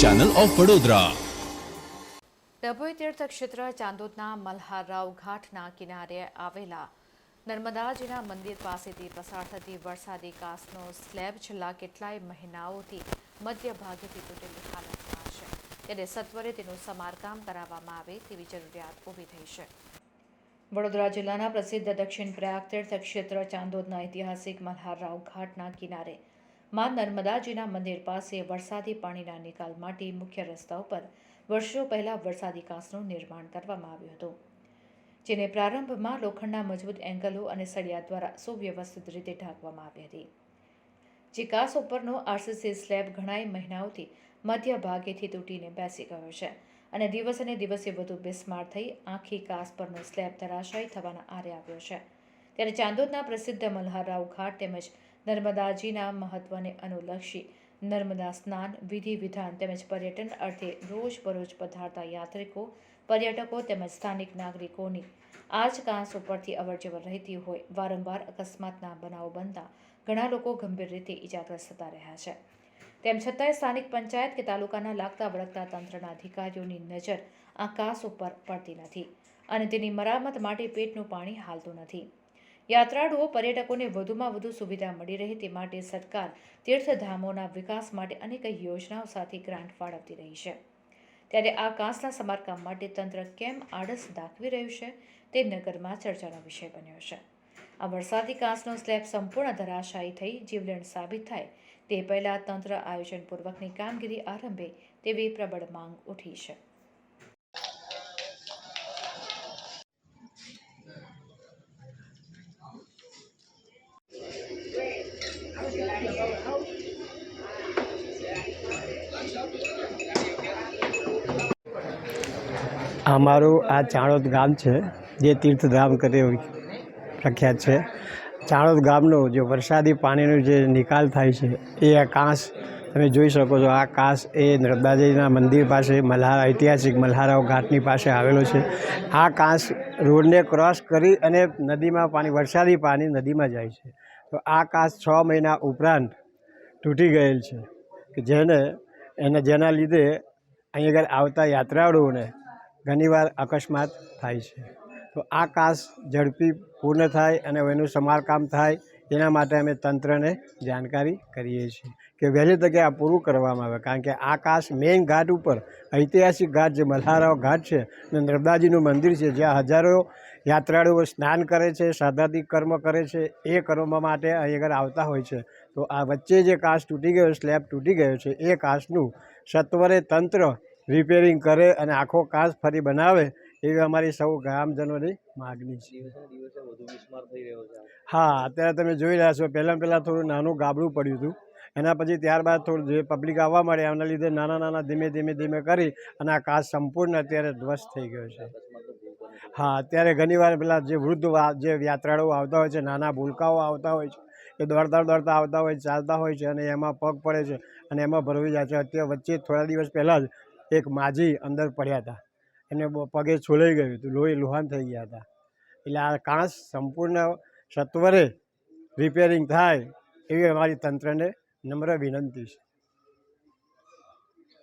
Channel of Vadodara Dabhoi તીર્થ ક્ષેત્ર ચાંદોદના મલ્હારરાવ ઘાટના કિનારે આવેલા નર્મદાજીના મંદિર પાસેથી પસાર થતી વરસાદી કાસનો સ્લેબ છેલ્લા કેટલાય મહિનાઓથી મધ્ય ભાગેથી તૂટેલી હાલતમાં છે. ત્યારે સત્વરે તેનું સમારકામ કરાવવામાં આવે તેવી જરૂરિયાત ઊભી થઈ છે. વડોદરા જિલ્લાના પ્રસિદ્ધ દક્ષિણ પ્રયાગ તીર્થ ક્ષેત્ર ચાંદોદના ઐતિહાસિક મલ્હારરાવ ઘાટના કિનારે માં નર્મદાજીના મંદિર પાસે વરસાદી પાણીના નિકાલ માટે મુખ્ય રસ્તા ઉપર વર્ષો પહેલાં વરસાદી કાંસનું નિર્માણ કરવામાં આવ્યું હતું, જેને પ્રારંભમાં લોખંડના મજબૂત એંગલો અને સળિયા દ્વારા સુવ્યવસ્થિત રીતે ઢાંકવામાં આવી હતી. જે કાસ ઉપરનો આરસીસી સ્લેબ ઘણાય મહિનાઓથી મધ્ય ભાગેથી તૂટીને બેસી ગયો છે અને દિવસે દિવસે વધુ બિસ્માર થઈ આખી કાસ પરનો સ્લેબ ધરાશાયી થવાના આરે આવ્યો છે. ત્યારે ચાંદોદના પ્રસિદ્ધ મલ્હારરાવ ઘાટ તેમજ નર્મદાજીના મહત્વને અનુલક્ષી નર્મદા સ્નાન વિધિ વિધાન તેમજ પર્યટન અર્થે રોજબરોજ પધારતા યાત્રિકો, પર્યટકો તેમજ સ્થાનિક નાગરિકોની આજ કાંસ ઉપરથી અવરજવર રહેતી હોય, વારંવાર અકસ્માતના બનાવો બનતા ઘણા લોકો ગંભીર રીતે ઇજાગ્રસ્ત થતા રહ્યા છે. તેમ છતાંય સ્થાનિક પંચાયત કે તાલુકાના લાગતા વળગતા તંત્રના અધિકારીઓની નજર આ કાસ ઉપર પડતી નથી અને તેની મરામત માટે પેટનું પાણી હાલતું નથી. યાત્રાળુઓ પર્યટકોને વધુમાં વધુ સુવિધા મળી રહે તે માટે સરકાર તીર્થધામોના વિકાસ માટે અનેક યોજનાઓ સાથે ગ્રાન્ટ ફાળવતી રહી છે. ત્યારે આ કાંસના સમારકામ માટે તંત્ર કેમ આળસ દાખવી રહ્યું છે તે નગરમાં ચર્ચાનો વિષય બન્યો છે. આ વરસાદી કાંસનો સ્લેબ સંપૂર્ણ ધરાશાયી થઈ જીવલેણ સાબિત થાય તે પહેલાં તંત્ર આયોજનપૂર્વકની કામગીરી આરંભે તેવી પ્રબળ માંગ ઉઠી છે. અમારું આ ચાણોદ ગામ છે, જે તીર્થધામ કરે પ્રખ્યાત છે. ચાણોદ ગામનો જે વરસાદી પાણીનો જે નિકાલ થાય છે, એ આ કાંસ તમે જોઈ શકો છો, આ કાંસ એ નર્મદાજીના મંદિર પાસે, મલ્હારા, ઐતિહાસિક મલ્હારાઓ ઘાટની પાસે આવેલો છે. આ કાંસ રોડને ક્રોસ કરી અને નદીમાં પાણી, વરસાદી પાણી નદીમાં જાય છે. તો આ કાશ છ મહિના ઉપરાંત તૂટી ગયેલ છે કે જેને, એને જેના લીધે અહીં આગળ આવતા યાત્રાળુઓને ઘણીવાર અકસ્માત થાય છે. તો આ કાશ ઝડપી પૂર્ણ થાય અને એનું સમારકામ થાય, એના માટે અમે તંત્રને જાણકારી કરીએ છીએ. કે વહેલી તકે આ પૂરું કરવામાં આવે. કારણ કે આ કાશ મેઇન ઘાટ ઉપર ઐતિહાસિક ઘાટ જે મલ્હારાવ ઘાટ છે અને નર્મદાજીનું મંદિર છે જ્યાં હજારો યાત્રાળુઓ સ્નાન કરે છે સાધાતિક કર્મ કરે છે એ કર્મ માટે અહીં આગળ આવતા હોય છે. તો આ વચ્ચે જે કાશ તૂટી ગયો સ્લેબ તૂટી ગયો છે એ કાશનું સત્વરે તંત્ર રિપેરિંગ કરે અને આખો કાચ ફરી બનાવે એવી અમારી સૌ ગ્રામજનોની માગણી છે. હા અત્યારે તમે જોઈ રહ્યા છો પહેલાં પહેલાં થોડું નાનું ગાબડું પડ્યું હતું. એના પછી ત્યારબાદ થોડું જે પબ્લિક આવવા મળે એના લીધે નાના નાના ધીમે ધીમે ધીમે કરી અને આ કાચ સંપૂર્ણ અત્યારે ધ્વસ્ત થઈ ગયો છે. હા, અત્યારે ઘણીવાર પેલા જે વૃદ્ધ જે યાત્રાળુઓ આવતા હોય છે, નાના ભૂલકાઓ આવતા હોય છે, એ દોડતા દોડતા આવતા હોય ચાલતા હોય છે અને એમાં પગ પડે છે અને એમાં ભરવી જાય છે. અત્યારે વચ્ચે થોડા દિવસ પહેલાં જ એક માજી અંદર પડ્યા હતા. એને પગે છોલાઈ ગયું હતું, લોહી લુહાન થઈ ગયા હતા. એટલે આ કાંસ સંપૂર્ણ સત્વરે રિપેરિંગ થાય એવી અમારી તંત્રને નમ્ર વિનંતી છે.